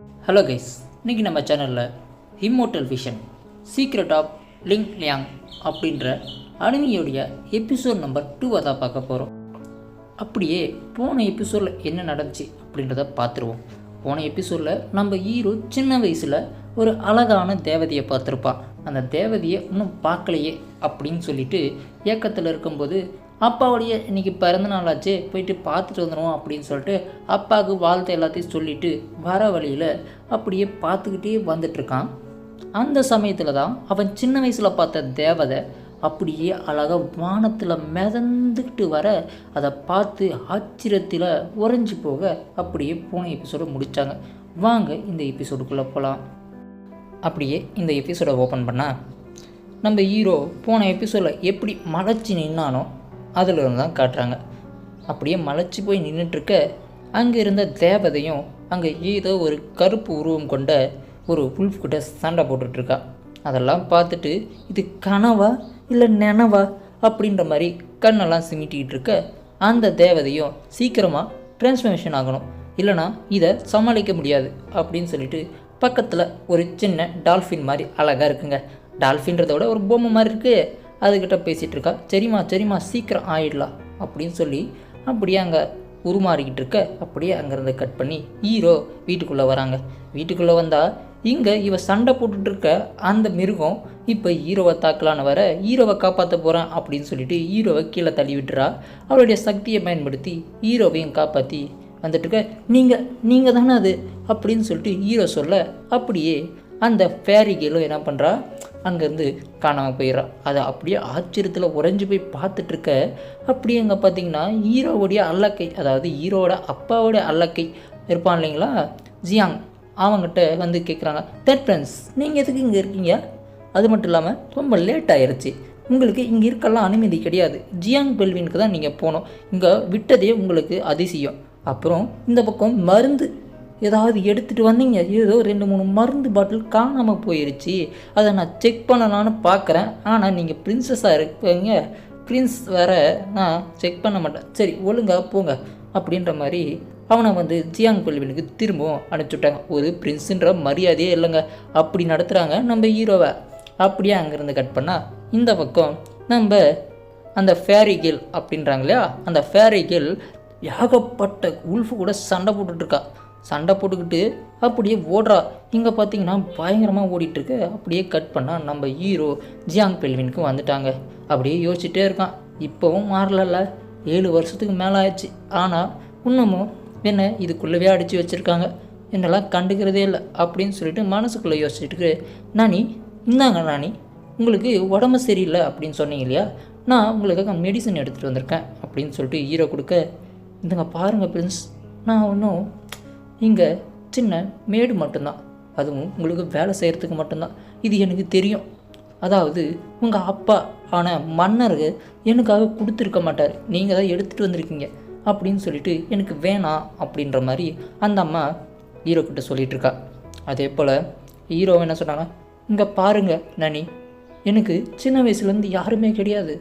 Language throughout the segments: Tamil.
ஹலோ கைஸ் இன்றைக்கி நம்ம சேனலில் immortal vision secret of link Liang அப்படின்ற அனிமியோடைய எபிசோட் நம்பர் டூவை தான் பார்க்க போகிறோம் அப்படியே போன எபிசோடில் என்ன நடந்துச்சு அப்படின்றத பார்த்துருவோம். போன எபிசோடில் நம்ம ஹீரோ சின்ன வயசில் ஒரு அழகான தேவதையை பார்த்துருப்பான். அந்த தேவதையை இன்னும் பார்க்கலையே அப்படின்னு சொல்லிட்டு ஏக்கத்தில் இருக்கும்போது அப்பாவுடைய இன்னைக்கு பிறந்த நாளாச்சே போயிட்டு பார்த்துட்டு வந்துடுவோம் அப்படின்னு சொல்லிட்டு அப்பாவுக்கு வாழ்த்து எல்லாத்தையும் சொல்லிட்டு வர வழியில் அப்படியே பார்த்துக்கிட்டே வந்துட்டுருக்கான் அந்த சமயத்தில் தான் அவன் சின்ன வயசில் பார்த்த தேவதை அப்படியே அழகாக வானத்தில் மிதந்துக்கிட்டு வர அதை பார்த்து ஆச்சரியத்தில் உறைஞ்சி போக அப்படியே போன எபிசோடை முடித்தாங்க வாங்க இந்த எபிசோடுக்குள்ளே போகலாம் அப்படியே இந்த எபிசோடை ஓப்பன் பண்ணால் நம்ம ஹீரோ போன எபிசோடில் எப்படி மலைச்சி நின்னானோ அதில் இருந்து தான் காட்டுறாங்க. அப்படியே மலைச்சி போய் நின்றுட்டுருக்க அங்கே இருந்த தேவதையும் அங்கே ஏதோ ஒரு கருப்பு உருவம் கொண்ட ஒரு புல்ஃப் கிட்ட சண்டை போட்டுட்ருக்கா அதெல்லாம் பார்த்துட்டு இது கனவா இல்லை நினவா? அப்படின்ற மாதிரி கண்ணெல்லாம் சிமிட்டிக்கிட்டு இருக்க அந்த தேவதையும் சீக்கிரமாக டிரான்ஸ்ஃபர்மேஷன் ஆகணும். இல்லைனா இதை சமாளிக்க முடியாது அப்படின்னு சொல்லிட்டு பக்கத்தில் ஒரு சின்ன டால்ஃபின் மாதிரி அழகாக இருக்குங்க. டால்ஃபின்றத விட ஒரு பொம்மை மாதிரி இருக்குது அதுக்கிட்ட பேசிகிட்டு இருக்கா சரிம்மா சரிம்மா சீக்கிரம் ஆயிடலாம் அப்படின்னு சொல்லி அப்படியே அங்கே உருமாறிக்கிட்டு இருக்க அப்படியே அங்கேருந்து கட் பண்ணி ஹீரோ வீட்டுக்குள்ளே வராங்க. வீட்டுக்குள்ளே வந்தால் இங்கே இவ சண்டை போட்டுட்டு இருக்க அந்த மிருகம் இப்போ ஹீரோவை தாக்கலான்னு வர ஹீரோவை காப்பாற்ற போகிறேன் அப்படின்னு சொல்லிட்டு ஹீரோவை கீழே தள்ளி விட்டுறா. அவளுடைய சக்தியை பயன்படுத்தி ஹீரோவையும் காப்பாற்றி வந்துட்டு இருக்க நீங்கள் நீங்கள் தானே அது அப்படின்னு சொல்லிட்டு ஹீரோ சொல்ல அப்படியே அந்த ஃபேரிகேலும் என்ன பண்ணுறா அங்கேருந்து காணாமல் போயிடுறா. அதை அப்படியே ஆச்சரியத்தில் உறைஞ்சி போய் பார்த்துட்ருக்க அப்படியே அங்கே பார்த்தீங்கன்னா ஹீரோவுடைய அல்லக்கை அதாவது ஹீரோட அப்பாவோடைய அல்லக்கை இருப்பான் இல்லைங்களா? ஜியாங் அவங்ககிட்ட வந்து கேட்குறாங்க தேர்ட் ஃப்ரெண்ட்ஸ் நீங்கள் எதுக்கு இங்கே இருக்கீங்க? அது மட்டும் இல்லாமல் ரொம்ப லேட் ஆயிடுச்சு உங்களுக்கு இங்கே இருக்கலாம் அனுமதி கிடையாது. ஜியாங் பெல்வினுக்கு தான் நீங்கள் போகணும். இங்கே விட்டதே உங்களுக்கு அதிசயம். அப்புறம் இந்த பக்கம் மருந்து ஏதாவது எடுத்துகிட்டு வந்தீங்க. ஏதோ ரெண்டு மூணு மருந்து பாட்டில் காணாமல் போயிருச்சு. அதை நான் செக் பண்ணலான்னு பார்க்குறேன். ஆனால் நீங்கள் பிரின்சஸாக இருப்பீங்க பிரின்ஸ் வேற நான் செக் பண்ண மாட்டேன். சரி ஒழுங்காக போங்க. அப்படின்ற மாதிரி அவனை வந்து ஜியாங் பெல்வினுக்கு திரும்பவும் அனுப்பிச்சுட்டாங்க ஒரு பிரின்ஸுன்ற மரியாதையே இல்லைங்க. அப்படி நடத்துகிறாங்க நம்ம ஹீரோவை. அப்படியே அங்கேருந்து கட் பண்ணால் இந்த பக்கம் நம்ம அந்த ஃபேரி கில் அப்படின்றாங்க இல்லையா? அந்த ஃபேரி கில் ஏகப்பட்ட உல்ஃபு கூட சண்டை போட்டுட்ருக்கா சண்டை போட்டுக்கிட்டு அப்படியே ஓடுறா. இங்கே பார்த்தீங்கன்னா பயங்கரமாக ஓடிட்டுருக்கு. அப்படியே கட் பண்ணால் நம்ம ஹீரோ ஜியாங் பெல்வினுக்கு வந்துட்டாங்க. அப்படியே யோசிச்சுட்டே இருக்கான். இப்போவும் மாறலல்ல. ஏழு வருஷத்துக்கு மேலே ஆயிடுச்சு. ஆனால் இன்னமும் என்ன இதுக்குள்ளவே அடித்து வச்சுருக்காங்க. என்னெல்லாம் கண்டுக்கிறதே இல்லை அப்படின்னு சொல்லிட்டு மனசுக்குள்ளே யோசிச்சுட்டு நானி இந்தாங்க நானி. உங்களுக்கு உடம்பு சரியில்லை அப்படின்னு சொன்னீங்க இல்லையா? நான் உங்களுக்காக மெடிசன் எடுத்துகிட்டு வந்திருக்கேன் அப்படின்னு சொல்லிட்டு ஹீரோ கொடுக்க இந்தங்க பாருங்கள் பிரின்ஸ் நான் ஒன்றும் இங்கே சின்ன மேடு மட்டும்தான். அதுவும் உங்களுக்கு வேலை செய்கிறதுக்கு மட்டும்தான். இது எனக்கு தெரியும். அதாவது உங்கள் அப்பா ஆன மன்னர் எனக்காக கொடுத்துருக்க மாட்டார். நீங்கள் தான் எடுத்துகிட்டு வந்திருக்கீங்க. அப்படின்னு சொல்லிட்டு எனக்கு வேணாம் அப்படின்ற மாதிரி அந்த அம்மா ஹீரோ கிட்ட சொல்லிட்டு இருக்கா. அதே போல் ஹீரோ என்ன சொன்னாங்க இங்கே பாருங்க நனி. எனக்கு சின்ன வயசுலேருந்து யாருமே கிடையாது.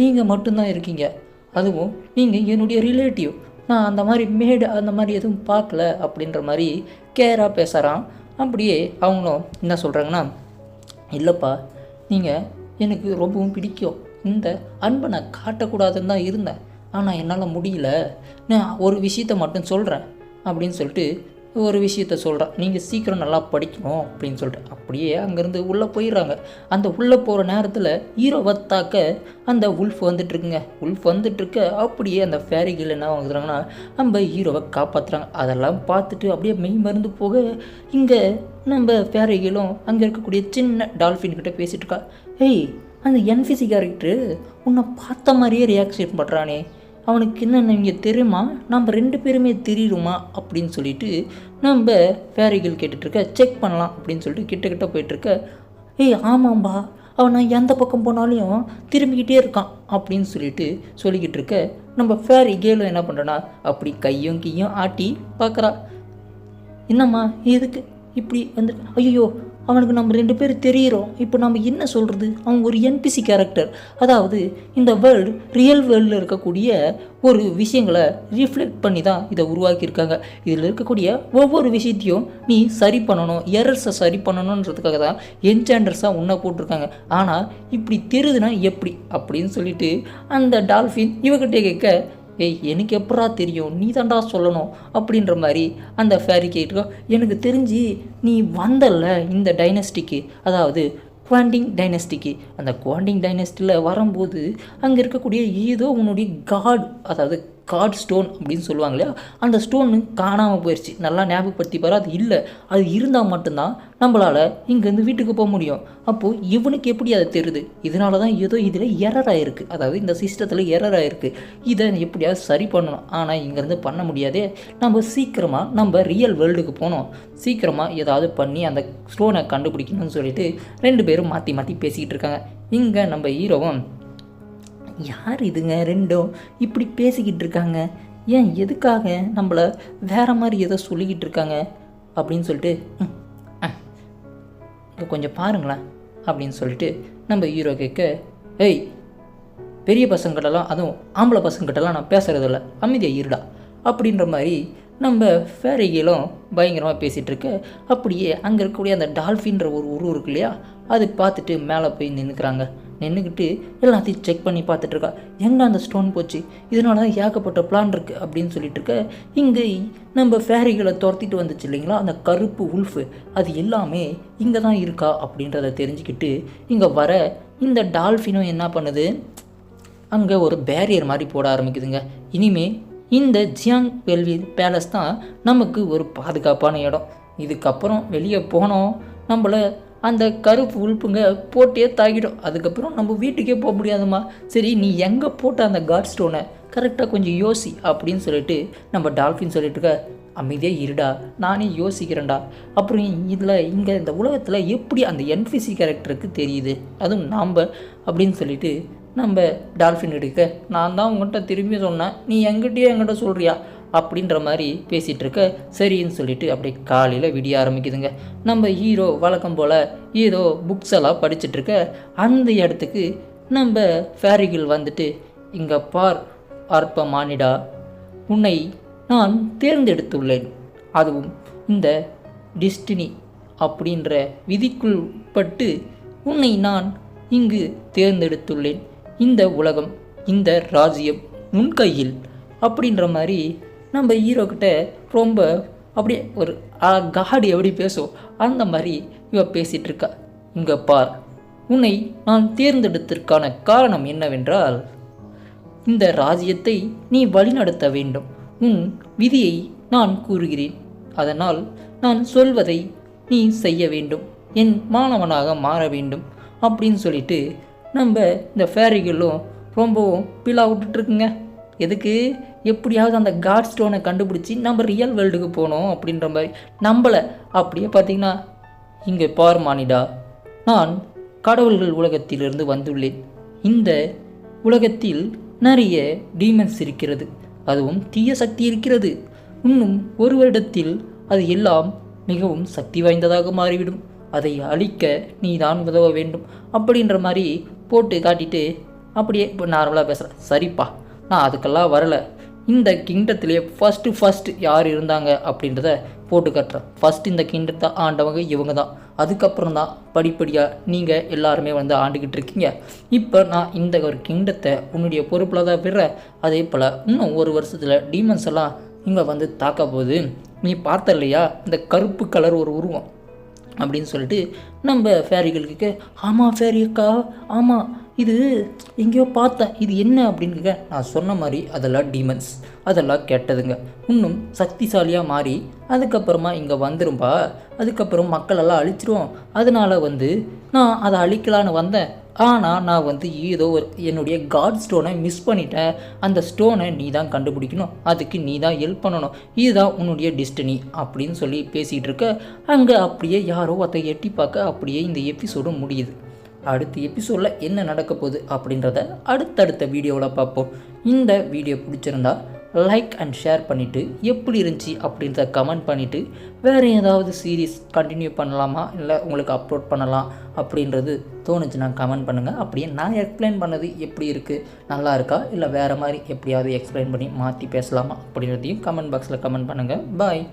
நீங்கள் மட்டும்தான் இருக்கீங்க. அதுவும் நீங்கள் என்னுடைய ரிலேட்டிவ் நான் அந்த மாதிரி மேடு அந்த மாதிரி எதுவும் பார்க்கல அப்படின்ற மாதிரி கேராக பேசுகிறான் அப்படியே அவங்களும் என்ன சொல்கிறாங்கன்னா இல்லைப்பா நீங்கள் எனக்கு ரொம்பவும் பிடிக்கும். இந்த அன்பை நான் காட்டக்கூடாதுன்னு தான் இருந்தேன். ஆனால் என்னால் முடியல. நான் ஒரு விஷயத்த மட்டும் சொல்கிறேன் அப்படின்னு சொல்லிட்டு ஒரு விஷயத்த சொல்கிறான் நீங்கள் சீக்கிரம் நல்லா படிக்கணும் அப்படின்னு சொல்லிட்டு அப்படியே அங்கேருந்து உள்ளே போயிடுறாங்க. அந்த உள்ளே போகிற நேரத்தில் ஹீரோவை தாக்க அந்த உல்ஃப் வந்துட்டுருக்குங்க உல்ஃப் வந்துட்டுருக்க அப்படியே அந்த ஃபேரிகள் என்ன வாங்குறாங்கன்னா நம்ம ஹீரோவை காப்பாற்றுறாங்க அதெல்லாம் பார்த்துட்டு அப்படியே மெய் மருந்து போக இங்கே நம்ம ஃபேரிகளும் அங்கே இருக்கக்கூடிய சின்ன டால்ஃபின் கிட்டே பேசிகிட்டு இருக்கா. ஏய் அந்த என்ஃபிசி கேரக்டரு உன்னை பார்த்த மாதிரியே ரியாக்ஷன் பண்ணுறானே அவனுக்கு என்னென்ன இங்கே தெரியுமா? நம்ம ரெண்டு பேருமே தெரியுமா? அப்படின்னு சொல்லிட்டு நம்ம ஃபேரிகள் கேட்டுட்ருக்க செக் பண்ணலாம் அப்படின்னு சொல்லிட்டு கிட்ட கிட்ட போயிட்டுருக்க ஏய் ஆமாம்பா. அவன் நான் எந்த பக்கம் போனாலும் திரும்பிக்கிட்டே இருக்கான் அப்படின்னு சொல்லிட்டு சொல்லிக்கிட்டு இருக்க நம்ம ஃபேரி கேலும் என்ன பண்ணுறனா அப்படி கையும் கையும் ஆட்டி பார்க்குறா என்னம்மா எதுக்கு? இப்படி வந்து ஐயோ அவனுக்கு நம்ம ரெண்டு பேரும் தெரியிறோம். இப்போ நம்ம என்ன சொல்கிறது அவன் ஒரு என்பிசி கேரக்டர் அதாவது இந்த வேர்ல்டு ரியல் வேர்ல்டில் இருக்கக்கூடிய ஒரு விஷயங்களை ரிஃப்ளெக்ட் பண்ணி தான் இதை உருவாக்கியிருக்காங்க. இதில் இருக்கக்கூடிய ஒவ்வொரு விஷயத்தையும் நீ சரி பண்ணணும் எரர்ஸை சரி பண்ணணுன்றதுக்காக தான் என்சாண்டர்ஸாக உன்னை போட்டிருக்காங்க. ஆனால் இப்படி தெரியுதுன்னா எப்படி? அப்படின்னு சொல்லிட்டு அந்த டால்ஃபின் இவகிட்ட கேட்க ஏய் எனக்கு எப்படா தெரியும்? நீ தாண்டா சொல்லணும் அப்படின்ற மாதிரி அந்த ஃபேரி கேட்டுக்கோ எனக்கு தெரிஞ்சு நீ வந்தல்ல இந்த டைனஸ்டிக்கு அதாவது குவாண்டிங் டைனஸ்டிக்கு அந்த குவாண்டிங் டைனஸ்டியில் வரும்போது அங்கே இருக்கக்கூடிய ஏதோ உன்னுடைய காட் அதாவது காட் ஸ்டோன் அப்படின்னு சொல்லுவாங்க இல்லையா? அந்த ஸ்டோனு காணாமல் போயிடுச்சு நல்லா ஞாபகப்படுத்தி பாரு அது இல்லை. அது இருந்தால் மட்டும்தான் நம்மளால் இங்கேருந்து வீட்டுக்கு போக முடியும். அப்போது இவனுக்கு எப்படி அது தெரியுது? இதனால தான் ஏதோ இதில் எரர் ஆகிருக்கு அதாவது இந்த சிஸ்டத்தில் எரர் ஆகிருக்கு இதை எப்படியாவது சரி பண்ணணும். ஆனால் இங்கேருந்து பண்ண முடியாதே. நம்ம சீக்கிரமாக நம்ம ரியல் வேர்ல்டுக்கு போனோம் சீக்கிரமாக ஏதாவது பண்ணி அந்த ஸ்டோனை கண்டுபிடிக்கணும்னு சொல்லிட்டு ரெண்டு பேரும் மாற்றி மாற்றி பேசிக்கிட்டு இருக்காங்க. இங்கே நம்ம ஹீரோவும் யார் இதுங்க ரெண்டும் இப்படி பேசிக்கிட்டு இருக்காங்க? ஏன் எதுக்காக நம்மளை வேற மாதிரி ஏதோ சொல்லிக்கிட்டு இருக்காங்க? அப்படின்னு சொல்லிட்டு "ம், ஆ, கொஞ்சம் பாருங்களேன் அப்படின்னு சொல்லிட்டு நம்ம ஹீரோ கேட்க ஏய் பெரிய பசங்கிட்டலாம் அதுவும் ஆம்பளை பசங்கிட்டலாம் நான் பேசுகிறதில்ல அமைதியாக இருடா அப்படின்ற மாதிரி நம்ம ஃபேரிகளும் பயங்கரமாக பேசிகிட்டு இருக்க அப்படியே அங்கே இருக்கக்கூடிய அந்த டால்ஃபின்ற ஒரு உருவம் இருக்கு இல்லையா அது பார்த்துட்டு மேலே போய் நின்றுக்கிறாங்க நின்றுக்கிட்டு எல்லாத்தையும் செக் பண்ணி பார்த்துட்ருக்கா. எங்கே அந்த ஸ்டோன் போச்சு? இதனால தான் ஏகப்பட்ட பிளான் இருக்குது அப்படின்னு சொல்லிட்டு இருக்க இங்கே நம்ம ஃபேரிகளை துரத்திட்டு வந்துச்சு இல்லைங்களா? அந்த கருப்பு உல்ஃபு அது எல்லாமே இங்கே தான் இருக்கா அப்படின்றத தெரிஞ்சுக்கிட்டு இங்கே வர இந்த டால்ஃபினும் என்ன பண்ணுது? அங்கே ஒரு பேரியர் மாதிரி போட ஆரம்பிக்குதுங்க. இனிமே இந்த ஜியாங் வெல்வி பேலஸ் தான் நமக்கு ஒரு பாதுகாப்பான இடம். இதுக்கப்புறம் வெளியே போனோம். நம்மள அந்த கருப்பு உழுப்புங்க போட்டே தாக்கிடும் அதுக்கப்புறம் நம்ம வீட்டுக்கே போக முடியாதும்மா. சரி நீ எங்கே போட்ட அந்த காட் ஸ்டோனை கரெக்டாக கொஞ்சம் யோசி அப்படின்னு சொல்லிட்டு நம்ம டால்ஃபின் சொல்லிட்டு இருக்க அமைதியாக இருடா நானே யோசிக்கிறேன்டா. அப்புறம் இதில் இங்கே இந்த உலகத்தில் எப்படி அந்த என்பிசி கேரக்டருக்கு தெரியுது? அதுவும் நாம் அப்படின்னு சொல்லிட்டு நம்ம டால்ஃபின் எடுக்க நான் தான் உங்கள்கிட்ட திரும்பி சொன்னேன். நீ எங்கிட்டயே என்கிட்ட சொல்கிறியா அப்படின்ற மாதிரி பேசிகிட்டு இருக்க சரின்னு சொல்லிட்டு அப்படியே காலையில் விடிய ஆரம்பிக்குதுங்க. நம்ம ஹீரோ வழக்கம் போல் ஏதோ புக்ஸ் எல்லாம் படிச்சுட்ருக்க அந்த இடத்துக்கு நம்ம ஃபேரிகில் வந்துட்டு இங்கே பார் அற்ப மானிடா உன்னை நான் தேர்ந்தெடுத்துள்ளேன். அதுவும் இந்த டிஸ்டினி அப்படின்ற விதிக்குள் பட்டு உன்னை நான் இங்கு தேர்ந்தெடுத்துள்ளேன். இந்த உலகம் இந்த ராஜ்யம் உன் கையில் அப்படின்ற மாதிரி நம்ம ஹீரோக்கிட்ட ரொம்ப அப்படியே ஒரு காடி எப்படி பேசும் அந்த மாதிரி இவ பேசிகிட்டு இருக்கா. இங்கே பார் உன்னை நான் தேர்ந்தெடுத்ததற்கான காரணம் என்னவென்றால் இந்த ராஜ்யத்தை நீ வழிநடத்த வேண்டும். உன் விதியை நான் கூறுகிறேன். அதனால் நான் சொல்வதை நீ செய்ய வேண்டும். என் மாணவனாக மாற வேண்டும். அப்படின்னு சொல்லிட்டு நம்ம இந்த ஃபேரிகளும் ரொம்பவும் பிலா விட்டுட்ருக்குங்க எதுக்கு? எப்படியாவது அந்த காட் ஸ்டோனை கண்டுபிடிச்சி நம்ம ரியல் வேர்ல்டுக்கு போகணும் அப்படின்ற மாதிரி. நம்மளை அப்படியே பார்த்தீங்கன்னா இங்கே பார் மானிடா நான் கடவுள்கள் உலகத்திலிருந்து வந்துள்ளேன். இந்த உலகத்தில் நிறைய டீமன்ஸ் இருக்கிறது. அதுவும் தீய சக்தி இருக்கிறது. இன்னும் ஒரு வருடத்தில் அது எல்லாம் மிகவும் சக்தி வாய்ந்ததாக மாறிவிடும். அதை அழிக்க நீ தான் உதவ வேண்டும். அப்படின்ற மாதிரி போட்டு காட்டிட்டு அப்படியே இப்போ நார்மலாக பேசுகிறேன் சரிப்பா. நான் அதுக்கெல்லாம் வரலை. இந்த கிங்டத்திலே ஃபஸ்ட்டு ஃபஸ்ட்டு யார் இருந்தாங்க அப்படின்றத போட்டு காட்டுறேன். ஃபஸ்ட் இந்த கிங்டத்தை ஆண்டவங்க இவங்க தான் அதுக்கப்புறம் தான் படிப்படியாக நீங்கள் எல்லாருமே வந்து ஆண்டுக்கிட்டு இருக்கீங்க. இப்போ நான் இந்த ஒரு கிங்டத்தை உன்னுடைய பொறுப்பில் தான் விடுறேன். அதே போல் இன்னும் ஒரு வருஷத்தில் டீமன்ஸ் எல்லாம் இங்கே வந்து தாக்க போகுது. நீ பார்த்த இல்லையா இந்த கருப்பு கலர் ஒரு உருவம் அப்படின்னு சொல்லிட்டு நம்ம ஃபேரிகளுக்கு ஆமாம் ஃபேரி அக்கா ஆமாம் இது எங்கேயோ பார்த்தேன் இது என்ன அப்படின்னு கேட்க நான் சொன்ன மாதிரி அதெல்லாம் டீமன்ஸ் அதெல்லாம் கெட்டதுங்க. இன்னும் சக்திசாலியாக மாறி அதுக்கப்புறமா இங்கே வந்துரும்பா அதுக்கப்புறம் மக்களெல்லாம் அழிச்சிருவோம். அதனால் வந்து நான் அதை அழிக்கலான்னு வந்தேன். ஆனால் நான் வந்து ஏதோ ஒரு என்னுடைய காட் ஸ்டோனை மிஸ் பண்ணிட்டேன். அந்த ஸ்டோனை நீ தான் கண்டுபிடிக்கணும். அதுக்கு நீ தான் ஹெல்ப் பண்ணணும். இதுதான் உன்னுடைய டிஸ்டனி அப்படின்னு சொல்லி பேசிகிட்டு இருக்க. அங்கே அப்படியே யாரோ ஒருத்த எட்டி பார்க்க அப்படியே இந்த எபிசோடும் முடியுது. அடுத்த எபிசோடில் என்ன நடக்க போகுது அப்படின்றத அடுத்தடுத்த வீடியோவில் பார்ப்போம். இந்த வீடியோ பிடிச்சிருந்தா லைக் அண்ட் ஷேர் பண்ணிவிட்டு எப்படி இருந்துச்சு அப்படின்றத கமெண்ட் பண்ணிவிட்டு வேறு ஏதாவது சீரீஸ் கண்டினியூ பண்ணலாமா? இல்லை உங்களுக்கு அப்லோட் பண்ணலாம் அப்படின்றது தோணுச்சுன்னா கமெண்ட் பண்ணுங்கள் அப்படியே நான் எக்ஸ்பிளைன் பண்ணது எப்படி இருக்குது நல்லா இருக்கா? இல்லை வேறு மாதிரி எப்படியாவது எக்ஸ்பிளைன் பண்ணி மாற்றி பேசலாமா அப்படின்றதையும் கமெண்ட் பாக்ஸில் கமெண்ட் பண்ணுங்கள் பாய்